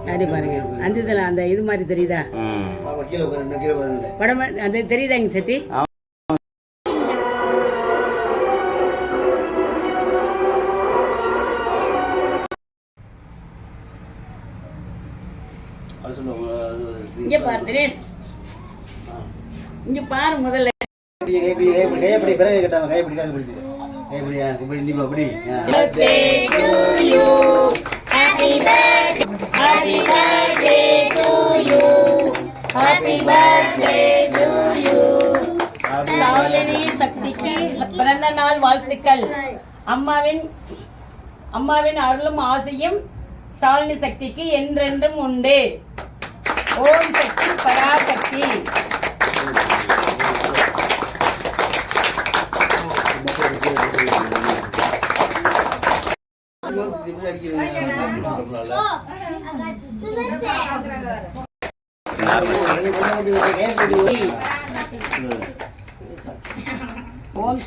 ம் அப்படியே பாருங்க. அந்த இதில் அந்த இது மாதிரி தெரியுதா? படம் அது தெரியுதாங்க சத்தி? இங்கே பாரு தினேஷ். இங்கே பாரு முதல்ல. இப்படி, இப்படி, இப்படி, கையப்படி பிறகு இப்படி நீ அப்படி ஆ. அப்படி. சாலினி சக்திக்கு பிறந்த நாள் வாழ்த்துக்கள் அம்மாவின் அம்மாவின் அருளும் ஆசையும் சாலினி சக்திக்கு என்றென்றும் உண்டு ஓம் சக்தி பராசக்தி அடிக்கிறது. ஓம்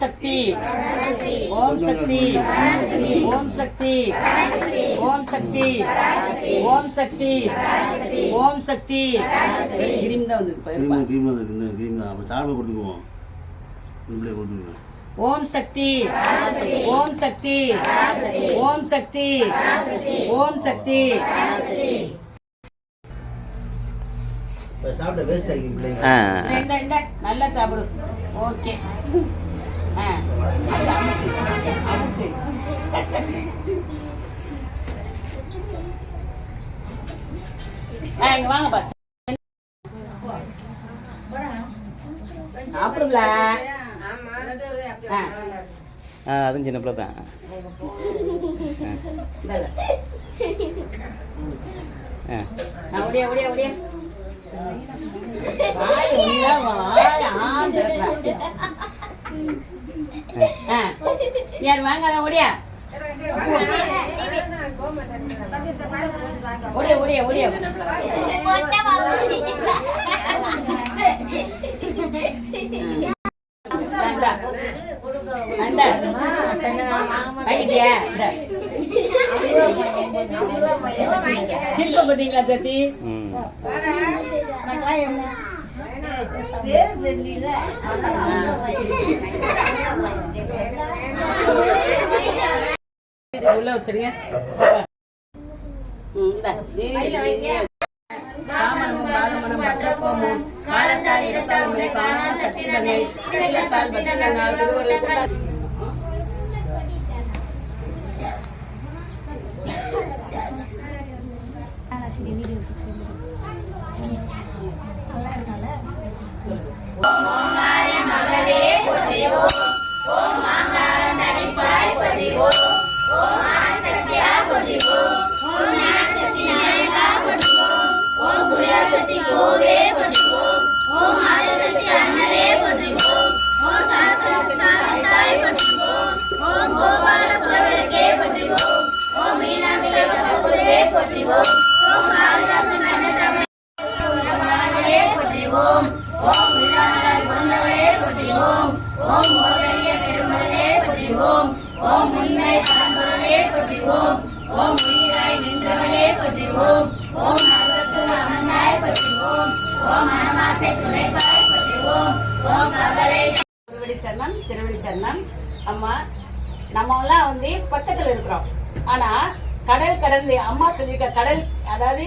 சக்தி. ஓம் சக்தி. ஓம் சக்தி. ஓம் சக்தி. ஓம் சக்தி. ஓம் சக்தி. கிரீம் தான் வந்து கிரீம் தான், கிரீம் தான் சாப்பிட கொடுத்துக்குவோம். இப்படியே கொடுத்துக்குவோம் ஓம் சக்தி. ஓம் சக்தி. ஓம் சக்தி. ஓம் சக்தி. இப்ப சாப்பிட்ட வேஸ்ட் ஆகி பிள்ளைங்க. ஆ. இந்த இந்த நல்லா சாப்பிடு. ஓகே. ஆ. அமுக்கு. ஆ இங்க வாங்க சாப்பிடுங்கள ஆ ஆ அதுவும் சின்ன பிள்ளை தான். சிற்பம் பார்த்தீங்களா சத்தி? உள்ள வச்சிருங்க. இந்தாங்க. இடத்தால் உன்னை காணா ஓடியா ஓடியா வாய் ஒழுங்கா வாய் ஆ திறக்கிறா. ஆ போற்றிவோம் ஓம் ஓடியா ஓடியா ஓடியா ஓடியா வேண்டா. வேண்டா. ஓம் இந்தா. சிரிப்பை ஓம் சத்தி ம் இது ஓம் வச்சிருங்க ம், இந்தா. நீ- காமனமும் பாகமனம் மற்ற கோமும் காலத்தால் இடத்தால் முறை காணா சக்தி தன்னை திருவடி சரணம் திருவடி சரணம் அம்மா நம்ம எல்லாம் வந்து பக்கத்துல இருக்கிறோம் ஆனா கடல் கடந்து அம்மா சொல்லியிருக்க கடல் அதாவது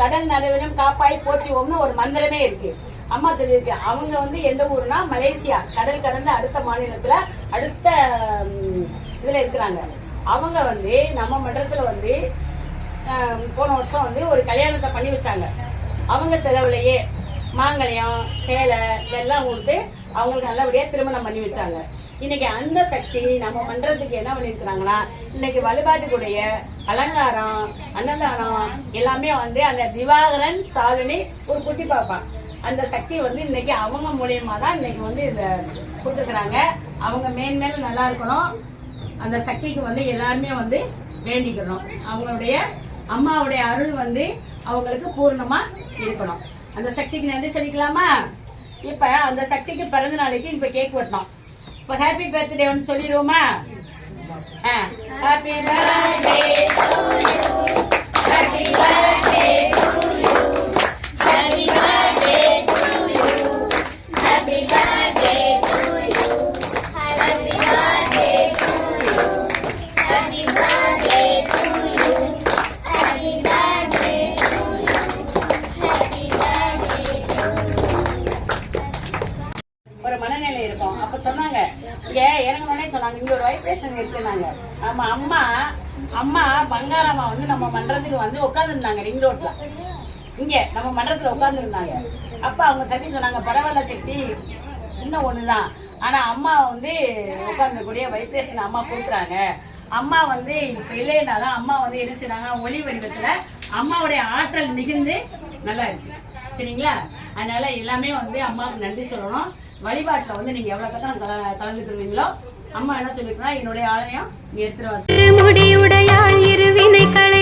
கடல் நடுவிலும் காப்பாய் போற்றுவோம்னு ஒரு மந்திரமே இருக்கு. அம்மா சொல்லியிருக்கு அவங்க வந்து எந்த ஊர்னா மலேசியா. கடல் கடந்து அடுத்த மாநிலத்துல அடுத்த இதுல இருக்கிறாங்க. அவங்க வந்து நம்ம மன்றத்துல வந்து போன வருஷம் வந்து ஒரு கல்யாணத்தை பண்ணி வச்சாங்க. அவங்க செலவுலயே மாங்கல்யம் சேலை இதெல்லாம் கொடுத்து அவங்களுக்கு நல்லபடியா திருமணம் பண்ணி வச்சாங்க. இன்னைக்கு அந்த சக்தி நம்ம மன்றத்துக்கு என்ன பண்ணிருக்கிறாங்கன்னா இன்னைக்கு வழிபாட்டுக்குடைய அலங்காரம் அன்னதானம் எல்லாமே வந்து அந்த திவாகரன் சாலினி ஒரு குட்டி பாப்பா. அந்த சக்தி வந்து இன்னைக்கு அவங்க மூலியமா தான் இன்னைக்கு வந்து இத கொடுத்துருக்குறாங்க. அவங்க மேன்மேல் நல்லா இருக்கணும். அந்த சக்திக்கு வந்து எல்லாருமே வந்து வேண்டிக்கிறோம் அவங்களுடைய அம்மாவுடைய அருள் வந்து அவங்களுக்கு பூர்ணமா இருக்கணும். அந்த சக்திக்கு நன்றி சொல்லிக்கலாமா? இப்ப அந்த சக்திக்கு பிறந்த நாளைக்கு இப்ப கேக் வெட்டணும். இப்போ ஹாப்பி பர்த்டே ஒன்று சொல்லிடுவோமா ஆ ஹாப்பி பர்த்டே ஒரு நம்ம அம்மா அம்மா பங்காரம்மா வந்து நம்ம மன்றத்துக்கு வந்து உட்காந்துருந்தாங்க ரிங் ரோட்ல இங்க நம்ம மன்றத்துல உட்காந்துருந்தாங்க அப்ப அவங்க சத்தி சொன்னாங்க பரவாயில்ல சக்தி இன்னும் ஒண்ணுதான். ஆனா அம்மா வந்து உட்கார்ந்தக்கூடிய வைப்ரேஷன் அம்மா கொடுக்குறாங்க. அம்மா வந்து இப்ப இல்லைனாலும் அம்மா வந்து என்ன செய்யறாங்க ஒளி வடிவத்துல அம்மாவுடைய ஆற்றல் மிகுந்து நல்லா இருக்கு. சரிங்களா? அதனால எல்லாமே வந்து அம்மாவுக்கு நன்றி சொல்லணும். வழிபாட்டுல வந்து நீங்க எவ்வளவு தான் கல- கலந்துக்கிருவீங்களோ அம்மா என்ன சொல்லிருக்கா என்னுடைய ஆலயம் முடியுடையாள் இருவினை களை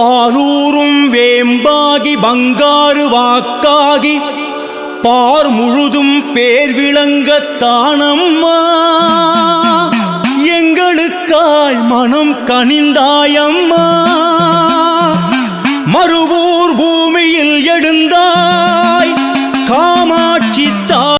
பாலூரும் வேம்பாகி பங்காறு வாக்காகி பார் முழுதும் பேர் விளங்கத்தானம்மா எங்களுக்காய் மனம் கனிந்தாயம்மா.